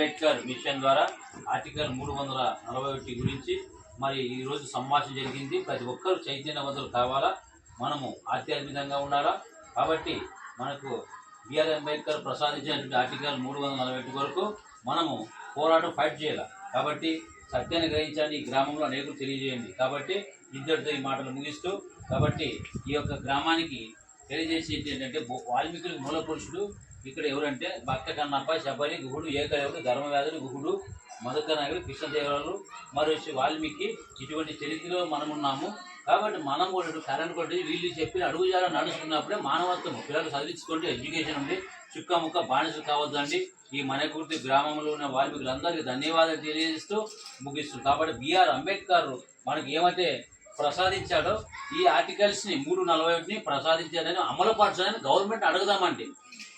Ambedkar machine ద్వారా article మూడు వందల నలభై ఒకటి గురించి మరి ఈరోజు సంభాషణ జరిగింది. ప్రతి ఒక్కరూ చైతన్యవంతులు కావాలా? మనము ఆధ్యాత్మికంగా ఉండాలా? కాబట్టి మనకు బిఆర్ అంబేద్కర్ ప్రసాదించినటువంటి ఆర్టికల్ మూడు వందల నలభై ఒకటి వరకు మనము పోరాటం ఫైట్ చేయాలి? కాబట్టి సత్యాన్ని గ్రహించండి. ఈ గ్రామంలో అనేకులు తెలియజేయండి. కాబట్టి ఇద్దరితో ఈ మాటలు ముగిస్తూ కాబట్టి ఈ యొక్క గ్రామానికి తెలియజేసేది ఏంటంటే వాల్మీకులు మూల పురుషుడు ఇక్కడ ఎవరంటే భక్త కన్నప్ప శబరి గుహుడు ఏకదేవుడు ధర్మవ్యాధుడు గుహుడు మధుకనాయుడు కృష్ణదేవరాలు మరి వాల్మీకి ఇటువంటి చరిత్రలో మనం ఉన్నాము. కాబట్టి మనం కూడా కరెంట్ కొట్టి వీళ్ళు చెప్పి అడుగుజాల నడుచుకున్నప్పుడే మానవత్వం పిల్లలు చదివించుకోండి ఎడ్యుకేషన్ ఉండి చుక్క ముక్క బానిసలు కావద్దండి. ఈ మనకుర్తి గ్రామంలో ఉన్న వాల్మీకులందరికీ ధన్యవాదాలు తెలియజేస్తూ ముగిస్తుంది కాబట్టి బిఆర్ అంబేద్కర్ మనకి ఏమైతే ప్రసాదించాడో. ఈ ఆర్టికల్స్ని మూడు నలభై ఒకటిని ప్రసాదించాడని అమలు పరచాలని గవర్నమెంట్ అడుగుదామండి.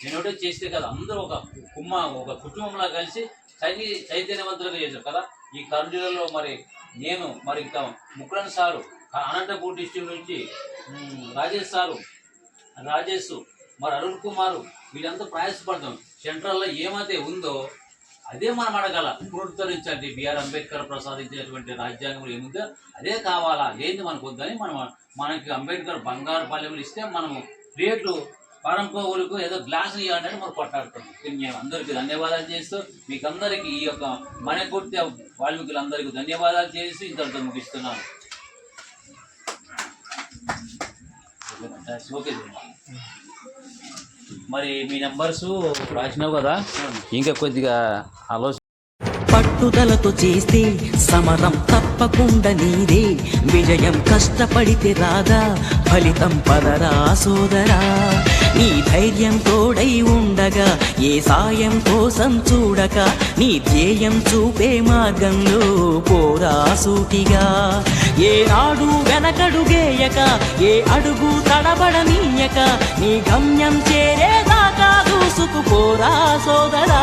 నేను ఒకటే చేస్తే కదా అందరూ ఒక కుమ్మ ఒక కుటుంబంలా కలిసి చైతన్య చైతన్యవంతులుగా చేశారు కదా. ఈ కర్నూలులో మరి నేను మరి ఇంకా ముకురన్ సారు అనంతపూర్ డిస్టిక్ నుంచి రాజేష్ సారు రాజేష్ మరి అరుణ్ కుమార్ వీళ్ళంతా ప్రయాసపడతాం. సెంట్రల్లో ఏమైతే ఉందో అదే మనం అడగాల. పునరుద్ధరించండి. బిఆర్ అంబేద్కర్ ప్రసాదించినటువంటి రాజ్యాంగం ఏముందో అదే కావాలా. ఏంది మనకు వద్దని మనం మనకి అంబేద్కర్ బంగారు పల్లెములు ఇస్తే మనము రేట్లు పరంపోగులకు ఏదో గ్లాస్ ఇవ్వాలని మనం కొట్లాడుతున్నాం మేము అందరికీ ధన్యవాదాలు చేస్తూ మీకు అందరికీ ఈ యొక్క మనకుర్తి వాల్మీకులందరికీ ధన్యవాదాలు చేసి ఇంతటితో ముగిస్తున్నాను. ఓకే. మరి మీ నెంబర్స్ రాసినావు కదా. ఇంకా కొద్దిగా ఆలోచన పట్టుదలతో చేస్తే సమరం తప్పకుండా నీదే. విజయం కష్టపడితే రాదా ఫలితం పదరా సోదరా. నీ ధైర్యం తోడై ఉండగా ఏ సాయం కోసం చూడక నీ ధ్యేయం చూపే మార్గంలో పోరా సూటిగా. ఏ నాడు వెనకడుగేయక ఏ అడుగు తడబడనీయక నీ గమ్యం చేరేదాకా దూసుకుపోరా సోదరా